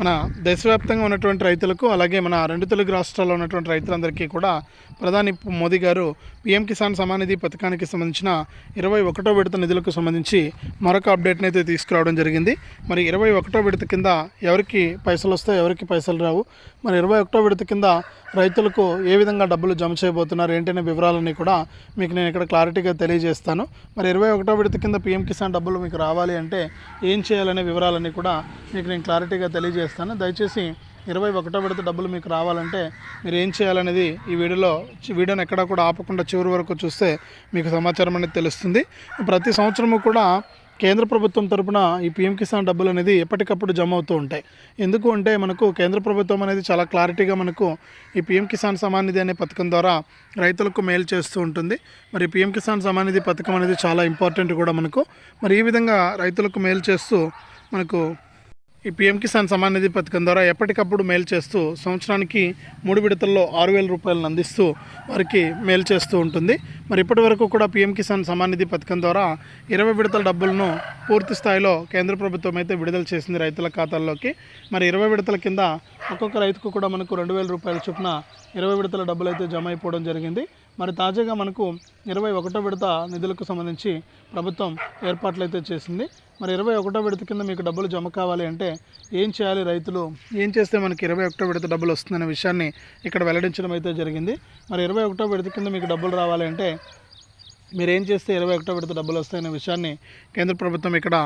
మన దేశవ్యాప్తంగా ఉన్నటువంటి రైతులకు అలాగే మన రెండు తెలుగు రాష్ట్రాల్లో ఉన్నటువంటి రైతులందరికీ కూడా ప్రధాని మోదీ గారు పీఎం కిసాన్ సమానిధి పథకానికి సంబంధించిన ఇరవై ఒకటో విడత నిధులకు సంబంధించి మరొక అప్డేట్ని అయితే తీసుకురావడం జరిగింది. మరి ఇరవై ఒకటో విడత కింద ఎవరికి పైసలు వస్తాయి ఎవరికి పైసలు రావు? మరి ఇరవై ఒకటో విడత కింద రైతులకు ఏ విధంగా డబ్బులు జమ చేయబోతున్నారు ఏంటనే వివరాలన్నీ కూడా మీకు నేను ఇక్కడ క్లారిటీగా తెలియజేస్తాను. మరి ఇరవై ఒకటో విడత కింద పీఎం కిసాన్ డబ్బులు మీకు రావాలి అంటే ఏం చేయాలనే వివరాలన్నీ కూడా మీకు నేను క్లారిటీగా తెలియజేస్తాను. దయచేసి ఇరవై ఒకటో విడత డబ్బులు మీకు రావాలంటే మీరు ఏం చేయాలనేది ఈ వీడియోలో వీడియోని ఎక్కడా కూడా ఆపకుండా చివరి వరకు చూస్తే మీకు సమాచారం అనేది తెలుస్తుంది. ప్రతి సంవత్సరము కూడా కేంద్ర ప్రభుత్వం తరపున ఈ పీఎం కిసాన్ డబ్బులు అనేది ఎప్పటికప్పుడు జమ అవుతూ ఉంటాయి. ఎందుకు అంటే మనకు కేంద్ర ప్రభుత్వం అనేది చాలా క్లారిటీగా మనకు ఈ పీఎం కిసాన్ సమానిధి అనే పథకం ద్వారా రైతులకు మేలు చేస్తూ ఉంటుంది. మరి పీఎం కిసాన్ సమానిధి పథకం అనేది చాలా ఇంపార్టెంట్ కూడా మనకు. మరి ఈ విధంగా రైతులకు మేలు చేస్తూ మనకు ఈ పీఎం కిసాన్ సమాన్ నిధి పథకం ద్వారా ఎప్పటికప్పుడు మేలు చేస్తూ సంవత్సరానికి మూడు విడతల్లో ఆరు వేల రూపాయలను అందిస్తూ వారికి మేలు చేస్తూ ఉంటుంది. మరి ఇప్పటి వరకు కూడా పీఎం కిసాన్ సమాన్ నిధి పథకం ద్వారా ఇరవై విడతల డబ్బులను పూర్తి స్థాయిలో కేంద్ర ప్రభుత్వం అయితే విడుదల చేసింది రైతుల ఖాతాల్లోకి. మరి ఇరవై విడతల కింద ఒక్కొక్క రైతుకు కూడా మనకు రెండు వేల రూపాయల చొప్పున ఇరవై విడతల డబ్బులు అయితే జమ అయిపోవడం జరిగింది. మరి తాజాగా మనకు ఇరవై ఒకటో విడత నిధులకు సంబంధించి ప్రభుత్వం ఏర్పాట్లు అయితే చేసింది. మరి ఇరవై ఒకటో విడత కింద మీకు డబ్బులు జమ కావాలి అంటే ఏం చేయాలి రైతులు? ఏం చేస్తే మనకి ఇరవై ఒకటో విడత డబ్బులు వస్తుందనే విషయాన్ని ఇక్కడ వెల్లడించడం అయితే జరిగింది. మరి ఇరవై ఒకటో విడత కింద మీకు డబ్బులు రావాలి అంటే మీరేం చేస్తే ఇరవై ఒకటో విడత డబ్బులు వస్తాయనే విషయాన్ని కేంద్ర ప్రభుత్వం ఇక్కడ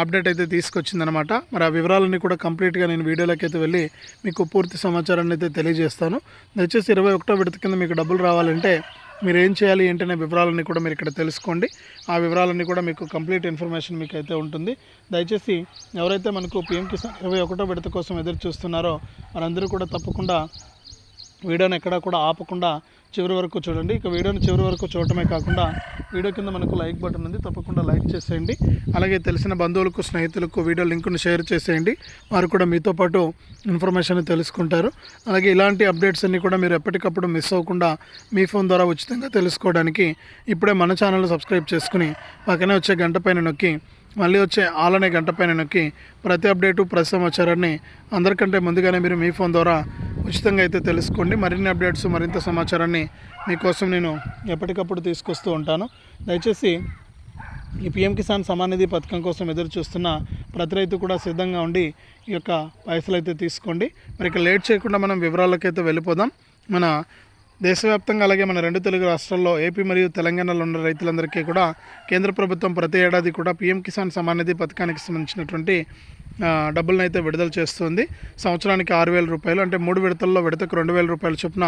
అప్డేట్ అయితే తీసుకొచ్చిందనమాట మరి ఆ వివరాలన్నీ కూడా కంప్లీట్గా నేను వీడియోలోకి అయితే వెళ్ళి మీకు పూర్తి సమాచారాన్ని అయితే తెలియజేస్తాను. దయచేసి ఇరవై ఒకటో విడత కింద మీకు డబ్బులు రావాలంటే మీరు ఏం చేయాలి ఏంటనే వివరాలన్నీ కూడా మీరు ఇక్కడ తెలుసుకోండి. ఆ వివరాలన్నీ కూడా మీకు కంప్లీట్ ఇన్ఫర్మేషన్ మీకు అయితే ఉంటుంది. దయచేసి ఎవరైతే మనకు పిఎం కిసాన్ ఇరవై ఒకటో విడత కోసం ఎదురు చూస్తున్నారో వారందరూ కూడా తప్పకుండా వీడియోని ఎక్కడా కూడా ఆపకుండా చివరి వరకు చూడండి. ఇక వీడియోని చివరి వరకు చూడటమే కాకుండా వీడియో కింద మనకు లైక్ బటన్ ఉంది. తప్పకుండా లైక్ చేసేయండి. అలాగే తెలిసిన బంధువులకు స్నేహితులకు వీడియో లింక్ను షేర్ చేసేయండి. వారు కూడా మీతో పాటు ఇన్ఫర్మేషన్ తెలుసుకుంటారు. అలాగే ఇలాంటి అప్డేట్స్ అన్నీ కూడా మీరు ఎప్పటికప్పుడు మిస్ అవ్వకుండా మీ ఫోన్ ద్వారా ఉచితంగా తెలుసుకోవడానికి ఇప్పుడే మన ఛానల్ సబ్స్క్రైబ్ చేసుకుని పక్కనే వచ్చే గంట పైన నొక్కి మళ్ళీ వచ్చే ఆలనే గంట పైన నొక్కి ప్రతి అప్డేటు ప్రతి సమాచారాన్ని అందరికంటే ముందుగానే మీరు మీ ఫోన్ ద్వారా ఉచితంగా అయితే తెలుసుకోండి. మరిన్ని అప్డేట్స్ మరింత సమాచారాన్ని మీకోసం నేను ఎప్పటికప్పుడు తీసుకొస్తూ ఉంటాను. దయచేసి ఈ పిఎం కిసాన్ సమాన్ నిధి పథకం కోసం ఎదురు చూస్తున్న ప్రతి రైతు కూడా సిద్ధంగా ఉండి ఈ యొక్క పైసలు అయితే తీసుకోండి. మరి ఇక లేట్ చేయకుండా మనం వివరాలకైతే వెళ్ళిపోదాం. మన దేశవ్యాప్తంగా అలాగే మన రెండు తెలుగు రాష్ట్రాల్లో ఏపీ మరియు తెలంగాణలో ఉన్న రైతులందరికీ కూడా కేంద్ర ప్రభుత్వం ప్రతి ఏడాది కూడా పీఎం కిసాన్ సమానిధి పథకానికి సంబంధించినటువంటి డబ్బులను అయితే విడుదల చేస్తుంది. సంవత్సరానికి ఆరు వేల రూపాయలు అంటే మూడు విడతల్లో విడతకు రెండు వేల రూపాయల చొప్పున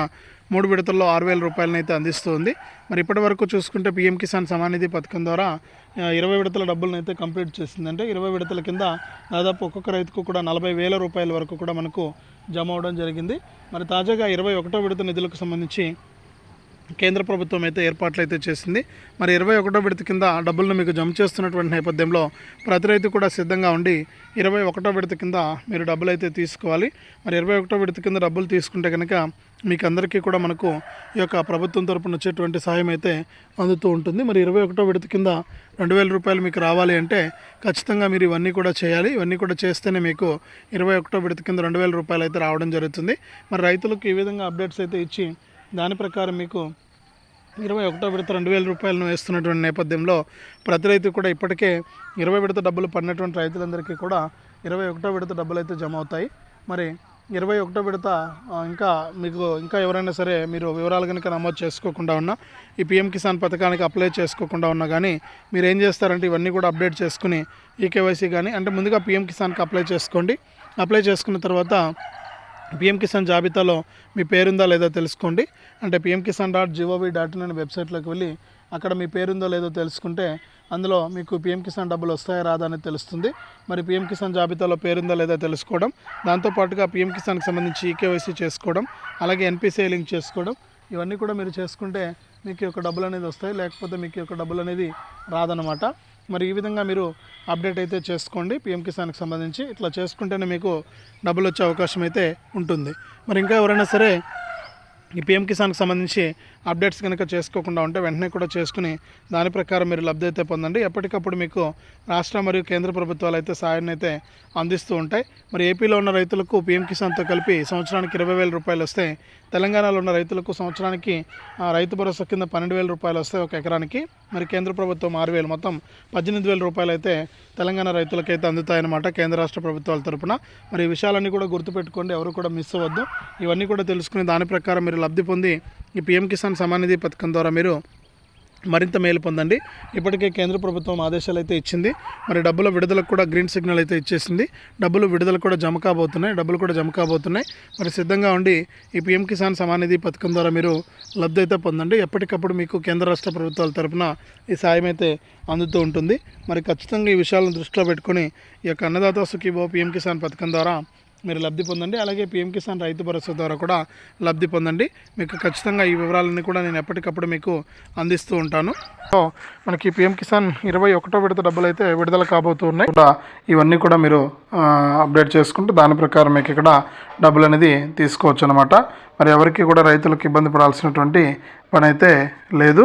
మూడు విడతల్లో ఆరు వేల రూపాయలను అయితే అందిస్తుంది. మరి ఇప్పటి వరకు చూసుకుంటే పీఎం కిసాన్ సమానిధి పథకం ద్వారా ఇరవై విడతల డబ్బులను అయితే కంప్లీట్ చేసింది అంటే ఇరవై విడతల కింద దాదాపు ఒక్కొక్క రైతుకు కూడా నలభై వేల రూపాయల వరకు కూడా మనకు జమ అవడం జరిగింది. మరి తాజాగా ఇరవై ఒకటో విడత నిధులకు సంబంధించి కేంద్ర ప్రభుత్వం అయితే ఏర్పాట్లు అయితే చేసింది. మరి ఇరవై ఒకటో విడత కింద డబ్బులను మీకు జమ చేస్తున్నటువంటి నేపథ్యంలో ప్రతి రైతు కూడా సిద్ధంగా ఉండి ఇరవై ఒకటో విడత కింద మీరు డబ్బులు అయితే తీసుకోవాలి. మరి ఇరవై ఒకటో విడత కింద డబ్బులు తీసుకుంటే కనుక మీకు అందరికీ కూడా మనకు ఈ యొక్క ప్రభుత్వం తరపున వచ్చేటువంటి సహాయం అయితే అందుతూ ఉంటుంది. మరి ఇరవై ఒకటో విడత కింద రెండు వేల రూపాయలు మీకు రావాలి అంటే ఖచ్చితంగా మీరు ఇవన్నీ కూడా చేయాలి. ఇవన్నీ కూడా చేస్తేనే మీకు ఇరవై ఒకటో విడత కింద రెండు వేల రూపాయలు అయితే రావడం జరుగుతుంది. మరి రైతులకు ఈ విధంగా అప్డేట్స్ అయితే ఇచ్చి దాని ప్రకారం మీకు ఇరవై ఒకటో విడత రెండు వేల రూపాయలను వేస్తున్నటువంటి నేపథ్యంలో ప్రతి రైతు కూడా ఇప్పటికే ఇరవై విడత డబ్బులు పడినటువంటి రైతులందరికీ కూడా ఇరవై ఒకటో విడత డబ్బులు అయితే జమ అవుతాయి. మరి ఇరవై ఒకటో విడత ఇంకా మీకు ఇంకా ఎవరైనా సరే మీరు వివరాలు కనుక నమోదు చేసుకోకుండా ఉన్నా ఈ పిఎం కిసాన్ పథకానికి అప్లై చేసుకోకుండా ఉన్నా కానీ మీరు ఏం చేస్తారంటే ఇవన్నీ కూడా అప్డేట్ చేసుకుని ఈ కేవైసీ కానీ అంటే ముందుగా పిఎం కిసాన్కి అప్లై చేసుకోండి. అప్లై చేసుకున్న తర్వాత పిఎం కిసాన్ జాబితాలో మీ పేరుందా లేదా తెలుసుకోండి. అంటే PM Kisan dot gov dot in అనే వెబ్సైట్లోకి వెళ్ళి అక్కడ మీ పేరుందో లేదో తెలుసుకుంటే అందులో మీకు పిఎం కిసాన్ డబ్బులు వస్తాయా రాదా అనేది తెలుస్తుంది. మరి పిఎం కిసాన్ జాబితాలో పేరుందా లేదా తెలుసుకోవడం దాంతోపాటుగా పిఎం కిసాన్కి సంబంధించి ఈకేవైసీ చేసుకోవడం అలాగే ఎన్పిసిఐ లింక్ చేసుకోవడం ఇవన్నీ కూడా మీరు చేసుకుంటే మీకు యొక్క డబ్బులు అనేది వస్తాయి లేకపోతే మీకు యొక్క డబ్బులు అనేది రాదనమాట మరి ఈ విధంగా మీరు అప్డేట్ అయితే చేసుకోండి. పిఎం కిసాన్కి సంబంధించి ఇట్లా చేసుకుంటేనే మీకు డబ్బులు వచ్చే అవకాశం అయితే ఉంటుంది. మరి ఇంకా ఎవరైనా సరే ఈ పిఎం కిసాన్కి సంబంధించి అప్డేట్స్ కనుక చేసుకోకుండా ఉంటే వెంటనే కూడా చేసుకుని దాని ప్రకారం మీరు లబ్ధి అయితే పొందండి. ఎప్పటికప్పుడు మీకు రాష్ట్ర మరియు కేంద్ర ప్రభుత్వాలు అయితే సాయాన్ని అయితే అందిస్తూ ఉంటాయి. మరి ఏపీలో ఉన్న రైతులకు పిఎం కిసాన్తో కలిపి సంవత్సరానికి ఇరవై వేల రూపాయలు వస్తే తెలంగాణలో ఉన్న రైతులకు సంవత్సరానికి ఆ, రైతు భరోసా కింద పన్నెండు వేల రూపాయలు వస్తాయి ఒక ఎకరానికి మరి కేంద్ర ప్రభుత్వం ఆరు వేలు. మొత్తం పద్దెనిమిది వేల రూపాయలు అయితే తెలంగాణ రైతులకైతే అందుతాయన్నమాట కేంద్ర రాష్ట్ర ప్రభుత్వాల తరపున. మరి ఈ విషయాలన్నీ కూడా గుర్తుపెట్టుకోండి ఎవరు కూడా మిస్ అవ్వద్దు. ఇవన్నీ కూడా తెలుసుకుని దాని ప్రకారం మీరు లబ్ధి పొంది ఈ పిఎం కిసాన్ సమానిధి పథకం ద్వారా మీరు మరింత మేలు పొందండి. ఇప్పటికే కేంద్ర ప్రభుత్వం ఆదేశాలు అయితే ఇచ్చింది. మరి డబ్బుల విడుదలకు కూడా గ్రీన్ సిగ్నల్ అయితే ఇచ్చేసింది. డబ్బులు విడుదల కూడా జమ కాబోతున్నాయి. డబ్బులు కూడా జమ కాబోతున్నాయి. మరి సిద్ధంగా ఉండి ఈ పిఎం కిసాన్ సమానిధి పథకం ద్వారా మీరు లబ్ధి అయితే పొందండి. ఎప్పటికప్పుడు మీకు కేంద్ర రాష్ట్ర ప్రభుత్వాల తరపున ఈ సాయం అయితే అందుతూ ఉంటుంది. మరి ఖచ్చితంగా ఈ విషయాలను దృష్టిలో పెట్టుకొని ఈ యొక్క అన్నదాత సుఖీభో పిఎం కిసాన్ పథకం ద్వారా మీరు లబ్ధి పొందండి. అలాగే పిఎం కిసాన్ రైతు భరోసా ద్వారా కూడా లబ్ధి పొందండి. మీకు ఖచ్చితంగా ఈ వివరాలన్నీ కూడా నేను ఎప్పటికప్పుడు మీకు అందిస్తూ ఉంటాను. సో మనకి పిఎం కిసాన్ ఇరవై ఒకటో విడత డబ్బులు అయితే విడుదల కాబోతూ ఉన్నాయి. కూడా ఇవన్నీ కూడా మీరు అప్డేట్ చేసుకుంటూ దాని ప్రకారం మీకు ఇక్కడ డబ్బులు అనేది తీసుకోవచ్చు అనమాట మరి ఎవరికి కూడా రైతులకు ఇబ్బంది పడాల్సినటువంటి పని అయితే లేదు.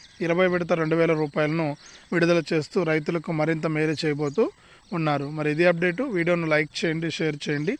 ఇరవై విడత రెండు వేల రూపాయలను విడుదల చేస్తూ రైతులకు మరింత మేలు చేయబోతూ ఉన్నారు. మరి ఇది అప్డేటు. వీడియోను లైక్ చేయండి షేర్ చేయండి.